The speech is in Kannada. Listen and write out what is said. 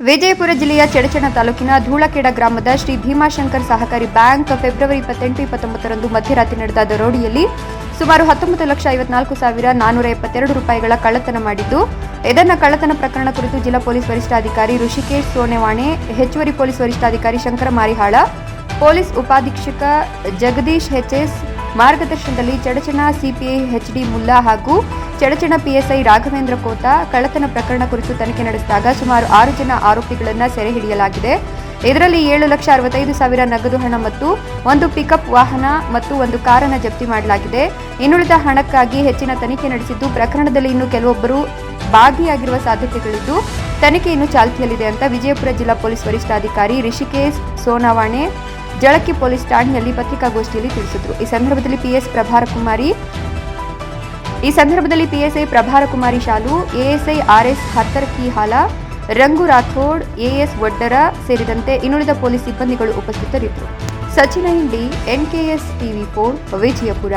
ವಿಜಯಪುರ ಜಿಲ್ಲೆಯ ಚಡಚಣ ತಾಲೂಕಿನ ಧೂಳಖೇಡ ಗ್ರಾಮದ ಶ್ರೀ ಭೀಮಾಶಂಕರ್ ಸಹಕಾರಿ ಬ್ಯಾಂಕ್ ಫೆಬ್ರವರಿ ಇಪ್ಪತ್ತೆಂಟು, ಇಪ್ಪತ್ತೊಂಬತ್ತರಂದು ಮಧ್ಯರಾತ್ರಿ ನಡೆದ ದರೋಡಿಯಲ್ಲಿ ಸುಮಾರು ಹತ್ತೊಂಬತ್ತು ಲಕ್ಷ ಐವತ್ನಾಲ್ಕು ಸಾವಿರ ನಾನೂರ ಎಪ್ಪತ್ತೆರಡು ರೂಪಾಯಿಗಳ ಕಳ್ಳತನ ಮಾಡಿದ್ದು. ಇದನ್ನ ಕಳ್ಳತನ ಪ್ರಕರಣ ಕುರಿತು ಜಿಲ್ಲಾ ಪೊಲೀಸ್ ವರಿಷ್ಠಾಧಿಕಾರಿ ಋಷಿಕೇಶ್ ಸೋನೆವಾಣೆ ಹೆಚ್ಚುವರಿ ಪೊಲೀಸ್ ವರಿಷ್ಠಾಧಿಕಾರಿ ಶಂಕರ ಮಾರಿಹಾಳ, ಪೊಲೀಸ್ ಉಪಾಧೀಕ್ಷಕ ಜಗದೀಶ್ ಎಚ್ಎಸ್ ಮಾರ್ಗದರ್ಶನದಲ್ಲಿ ಚಡಚಣ, ಸಿಪಿಐ ಎಚ್ಡಿ ಮುಲ್ಲಾ ಹಾಗೂ ಚಡಚಣ ಪಿಎಸ್ಐ ರಾಘವೇಂದ್ರ ಕೋತ ಕಳ್ಳತನ ಪ್ರಕರಣ ಕುರಿತು ತನಿಖೆ ನಡೆಸಿದಾಗ ಸುಮಾರು ಆರು ಜನ ಆರೋಪಿಗಳನ್ನು ಸೆರೆ ಹಿಡಿಯಲಾಗಿದೆ. ಇದರಲ್ಲಿ ಏಳು ಲಕ್ಷ ಅರವತ್ತೈದು ಸಾವಿರ ನಗದು ಹಣ ಮತ್ತು ಒಂದು ಪಿಕಪ್ ವಾಹನ ಮತ್ತು ಒಂದು ಕಾರನ್ನು ಜಪ್ತಿ ಮಾಡಲಾಗಿದೆ. ಇನ್ನುಳಿದ ಹಣಕ್ಕಾಗಿ ಹೆಚ್ಚಿನ ತನಿಖೆ ನಡೆಸಿದ್ದು ಪ್ರಕರಣದಲ್ಲಿ ಇನ್ನು ಕೆಲವೊಬ್ಬರು ಭಾಗಿಯಾಗಿರುವ ಸಾಧ್ಯತೆಗಳಿದ್ದು, ತನಿಖೆ ಇನ್ನು ಚಾಲ್ತಿಯಲ್ಲಿದೆ ಅಂತ ವಿಜಯಪುರ ಜಿಲ್ಲಾ ಪೊಲೀಸ್ ವರಿಷ್ಠಾಧಿಕಾರಿ ರಿಷಿಕೇಶ್ ಸೋನಾವಾಣೆ, ಜಳಕಿ ಪೊಲೀಸ್ ಠಾಣೆಯಲ್ಲಿ ಪತ್ರಿಕಾಗೋಷ್ಠಿಯಲ್ಲಿ ತಿಳಿಸಿದರು. ಈ ಸಂದರ್ಭದಲ್ಲಿ ಪಿಎಸ್ ಪ್ರಭಾರ ಕುಮಾರಿ ಈ ಸಂದರ್ಭದಲ್ಲಿ ಪಿಎಸ್ಐ ಪ್ರಭಾರ ಕುಮಾರಿ ಶಾಲು, ಎಎಸ್ಐ ಆರ್ಎಸ್ ಹತ್ತರ ಕಿಹಾಲ ರಂಗು ರಾಥೋಡ್, ಎಎಸ್ ವಡ್ಡರ ಸೇರಿದಂತೆ ಇನ್ನುಳಿದ ಪೊಲೀಸ್ ಸಿಬ್ಬಂದಿಗಳು ಉಪಸ್ಥಿತರಿದ್ದರು. Sachin Indi NKS TV four, Vijayapura.